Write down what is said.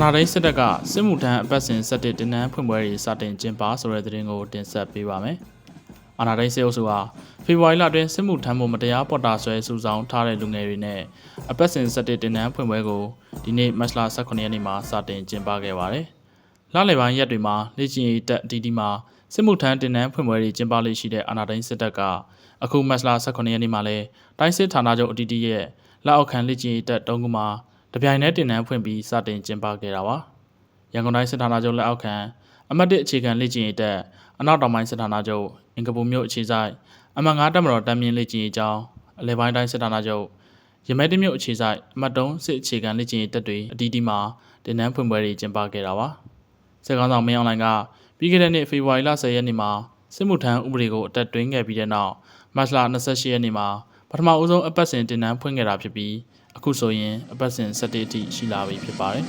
အနာဒိန်းစစ်တပ်ကစစ်မှုထမ်းအပတ်စဉ်17တင်နန်းဖွင့်ပွဲတွေစတင်ကျင်းပဆိုတဲ့သတင်းကိုတင်ဆက်ပေးပါမယ်။အနာဒိန်းစစ်အုပ်စုဟာဖေဖော်ဝါရီလအတွင်းစစ်မှုထမ်းမှုမတရားပေါ်တာဆွဲစုဆောင်ထားတဲ့လူငယ်တွေနဲ့အပတ်စဉ်17တင်နန်းဖွင့်ပွဲကိုဒီနေ့မတ်လ18ရက်နေ့မှာစတင်ကျင်းပခဲ့ပါတယ်။လလယ်ပိုင်းရက်တွေမှာလေ့ကျင့်ရေးတက်အတီးတီးမှာစစ်မှုထမ်းတင်နန်းဖွင့်ပွဲတွေကျင်းပလေ့ရှိတဲ့အနာဒိန်းစစ်တပ်ကအခုမတ်လ18ရက်နေ့မှာလဲတိုင်းစစ်ဌာနချုပ်အတီးတီးရဲ့လက်အောက်ခံလေ့ကျင့်ရေးတက်တုံးကမှာ တပြိုင်တည်းတင်နန်းဖွင့်ပြီးစတင်ကျင်းပခဲ့တာပါ။ရန်ကုန်တိုင်းစစ်ဌာနချုပ်လက်အောက်ခံအမတ်တစ်အခြေခံလေ့ကျင့်ရေးတက်အနောက်တောင်ပိုင်းစစ်ဌာနချုပ်အင်ကပူမြို့အခြေဆိုင်အမတ်9တက်မတော်တမ်းမြင့်လေ့ကျင့်ရေးကျောင်းအလဲပိုင်းတိုင်းစစ်ဌာနချုပ်ရမဲတမြို့အခြေဆိုင်အမတ်တုံးစစ်အခြေခံလေ့ကျင့်ရေးတက်တွေအတီးတီးမှာတင်နန်းဖွင့်ပွဲတွေကျင်းပခဲ့တာပါ။စစ်ကောင်ဆောင်မင်းအောင်လှိုင်ကပြီးခဲ့တဲ့နှစ်ဖေဖော်ဝါရီလ10ရက်နေ့မှာစစ်မှုထမ်းဥပဒေကိုအတက်သွင်းခဲ့ပြီးတဲ့နောက်မတ်လ28ရက်နေ့မှာ ပထမအဦးဆုံးအပတ်စဉ်တင်နန်းဖွင့်ခဲ့တာဖြစ်ပြီးအခုဆိုရင်အပတ်စဉ်7အထိရှိလာပြီဖြစ်ပါတယ်